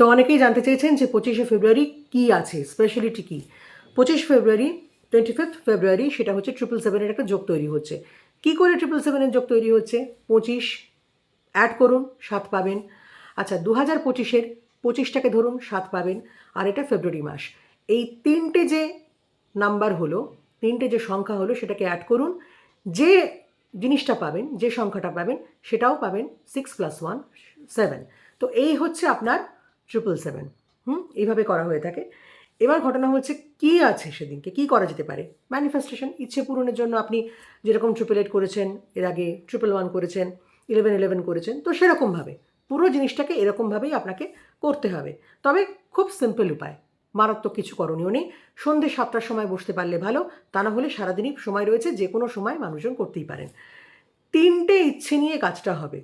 তো অনেকেই জানতে চেয়েছেন যে পঁচিশে ফেব্রুয়ারি কী আছে স্পেশালিটি কী? পঁচিশ ফেব্রুয়ারি টোয়েন্টি ফিফথ ফেব্রুয়ারি সেটা হচ্ছে ট্রিপল সেভেনের একটা যোগ তৈরি হচ্ছে। কী করে ট্রিপল সেভেনের যোগ তৈরি হচ্ছে? পঁচিশ অ্যাড করুন, সাত পাবেন। আচ্ছা দু হাজার পঁচিশের পঁচিশটাকে ধরুন, সাত পাবেন। আর এটা ফেব্রুয়ারি মাস। এই তিনটে যে নাম্বার হলো, তিনটে যে সংখ্যা হলো, সেটাকে অ্যাড করুন। যে জিনিসটা পাবেন, যে সংখ্যাটা পাবেন, সেটাও পাবেন সিক্স প্লাস ওয়ান সেভেন তো এই হচ্ছে আপনার ট্রিপল সেভেন হুম? এইভাবে করা হয়ে থাকে। এবার ঘটনা হচ্ছে কী আছে সেদিনকে? কী করা যেতে পারে? ম্যানিফেস্টেশন ইচ্ছে পূরণের জন্য আপনি যেরকম ট্রিপল এইট করেছেন, এর আগে ট্রিপল ওয়ান করেছেন ইলেভেন ইলেভেন করেছেন, তো সেরকমভাবে। পুরো জিনিসটাকে এরকমভাবেই আপনাকে করতে হবে। তবে খুব সিম্পল উপায়। মারাত্মক কিছু করণীয় নেই। সন্ধে সাতটার সময় বসতে পারলে ভালো, তা না হলে সারাদিনই সময় রয়েছে যে কোনো সময় মানুষজন করতেই পারেন। তিনটে ইচ্ছে নিয়ে কাজটা হবে।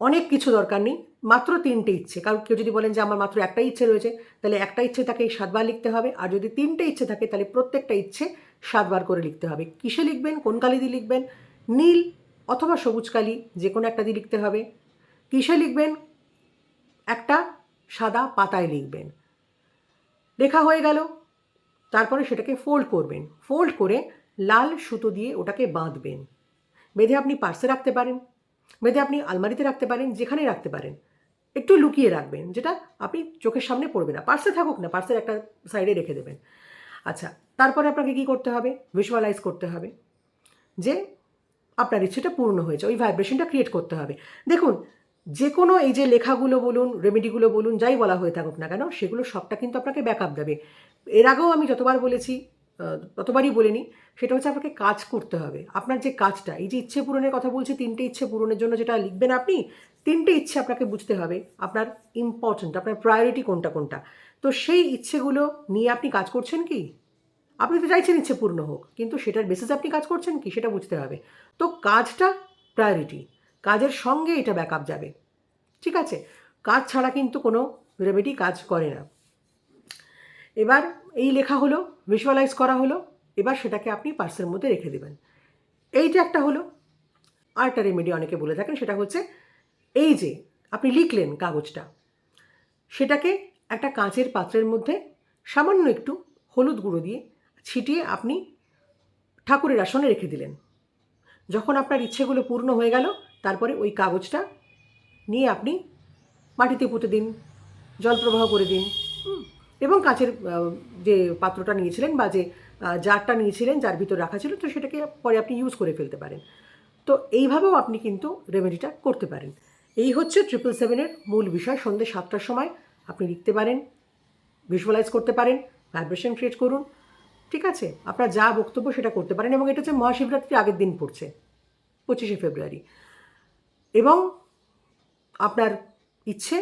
অনেক কিছু দরকার নেই, মাত্র তিনটে ইচ্ছে। কারণ কেউ যদি বলেন যে আমার মাত্র একটা ইচ্ছে রয়েছে, তাহলে একটা ইচ্ছে তাকে সাতবার লিখতে হবে। আর যদি তিনটে ইচ্ছে থাকে, তাহলে প্রত্যেকটা ইচ্ছে সাতবার করে লিখতে হবে। কিসে লিখবেন? কোন কালি দিয়ে লিখবেন? নীল অথবা সবুজ কালি, যে কোনো একটা দিয়ে লিখতে হবে। কিসে লিখবেন? একটা সাদা পাতায় লিখবেন। লেখা হয়ে গেল। তারপরে সেটাকে ফোল্ড করবেন। ফোল্ড করে লাল সুতো দিয়ে ওটাকে বাঁধবেন। বেঁধে আপনি পার্সে রাখতে পারেন। বেঁধে আপনি আলমারিতে রাখতে পারেন যেখানে রাখতে পারেন, একটু লুকিয়ে রাখবেন, যেটা আপনি চোখের সামনে পড়বে না। পার্সে থাকুক না পার্সের একটা সাইডে রেখে দেবেন। আচ্ছা তারপরে আপনাকে কী করতে হবে? ভিজুয়ালাইজ করতে হবে যে আপনার ইচ্ছেটা পূর্ণ হয়েছে, ওই ভাইব্রেশনটা ক্রিয়েট করতে হবে। দেখুন যে কোনো এই যে লেখাগুলো বলুন রেমেডিগুলো বলুন, যাই বলা হয়ে থাকুক না কেন, সেগুলো সবটা কিন্তু আপনাকে ব্যাকআপ দেবে। এর আগেও আমি যতবার বলেছি ততবারই বলিনি সেটা হচ্ছে আপনাকে কাজ করতে হবে। আপনার যে কাজটা, এই যে ইচ্ছে পূরণের কথা বলছি, তিনটে ইচ্ছে পূরণের জন্য যেটা লিখবেন আপনি, তিনটে ইচ্ছে আপনাকে বুঝতে হবে, আপনার ইম্পর্ট্যান্ট আপনার প্রায়োরিটি কোনটা কোনটা। তো সেই ইচ্ছেগুলো নিয়ে আপনি কাজ করছেন কি? আপনি তো চাইছেন ইচ্ছে পূর্ণ হোক, কিন্তু সেটার বেসিসে আপনি কাজ করছেন কি, সেটা বুঝতে হবে। তো কাজটা প্রায়োরিটি কাজের সঙ্গে এটা ব্যাকআপ যাবে। ঠিক আছে? কাজ ছাড়া কিন্তু কোনো রেমেডি কাজ করে না। এবার এই লেখা হলো ভিজুয়ালাইজ করা হলো, এবার সেটাকে আপনি পার্সের মধ্যে রেখে দেবেন। এইটা একটা হলো, আরেকটা রেমেডি অনেকে বলে থাকেন, সেটা হচ্ছে এই যে আপনি লিখলেন কাগজটা, সেটাকে একটা কাঁচের পাত্রের মধ্যে সামান্য একটু হলুদ গুঁড়ো দিয়ে ছিটিয়ে আপনি ঠাকুরের আসনে রেখে দিলেন। যখন আপনার ইচ্ছেগুলো পূর্ণ হয়ে গেল, তারপরে ওই কাগজটা নিয়ে আপনি মাটিতে পুঁতে দিন, জল প্রবাহ করে দিন। এবং কাঁচের যে পাত্রটা নিয়েছিলেন বা যে জারটা নিয়েছিলেন যার ভিতর রাখা ছিল, তো সেটাকে পরে আপনি ইউজ করে ফেলতে পারেন। তো এইভাবেও আপনি কিন্তু রেমেডিটা করতে পারেন। এই হচ্ছে ট্রিপল সেভেনের মূল বিষয়। সন্ধ্যে সাতটার সময় আপনি লিখতে পারেন ভিজুয়ালাইজ করতে পারেন ভাইব্রেশন ক্রিয়েট করুন, ঠিক আছে? আপনার যা বক্তব্য সেটা করতে পারেন এবং এটা হচ্ছে মহাশিবরাত্রির আগের দিন পড়ছে, পঁচিশে ফেব্রুয়ারি। এবং আপনার ইচ্ছে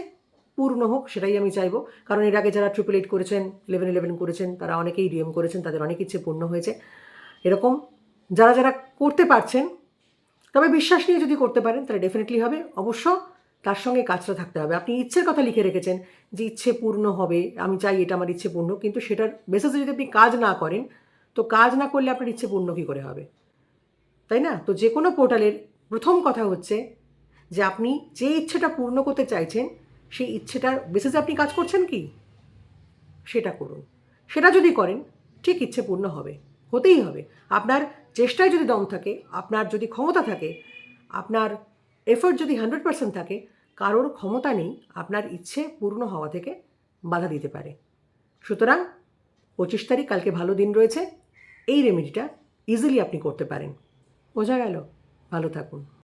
পূর্ণ হোক, সেটাই আমি চাইব। কারণ এর আগে যারা ট্রিপল এইট করেছেন ইলেভেন ইলেভেন করেছেন, তারা অনেকেই ডিএম করেছেন, তাদের অনেক ইচ্ছে পূর্ণ হয়েছে। এরকম যারা যারা করতে পারছেন, তবে বিশ্বাস নিয়ে যদি করতে পারেন, তাহলে ডেফিনেটলি হবে। অবশ্য তার সঙ্গে কাজটা থাকতে হবে। আপনি ইচ্ছের কথা লিখে রেখেছেন যে ইচ্ছে পূর্ণ হবে, আমি চাই এটা আমার ইচ্ছে পূর্ণ, কিন্তু সেটার বেসিসে যদি আপনি কাজ না করেন, তো কাজ না করলে আপনার ইচ্ছে পূর্ণ কী করে হবে? তাই না? তো যে কোনো পোর্টালের প্রথম কথা হচ্ছে যে আপনি যে ইচ্ছেটা পূর্ণ করতে চাইছেন সেই ইচ্ছেটার বেসিসে আপনি কাজ করছেন কি? সেটা করুন। সেটা যদি করেন, ঠিক ইচ্ছে পূর্ণ হবে। হতেই হবে। আপনার চেষ্টায় যদি দম থাকে, আপনার যদি ক্ষমতা থাকে, আপনার এফোর্ট যদি হান্ড্রেড পার্সেন্ট থাকে, কারোর ক্ষমতা নেই, আপনার ইচ্ছে পূর্ণ হওয়া থেকে বাধা দিতে পারে। সুতরাং পঁচিশ তারিখ, কালকে ভালো দিন রয়েছে। এই রেমেডিটা ইজিলি আপনি করতে পারেন। বোঝা গেল? ভালো থাকুন।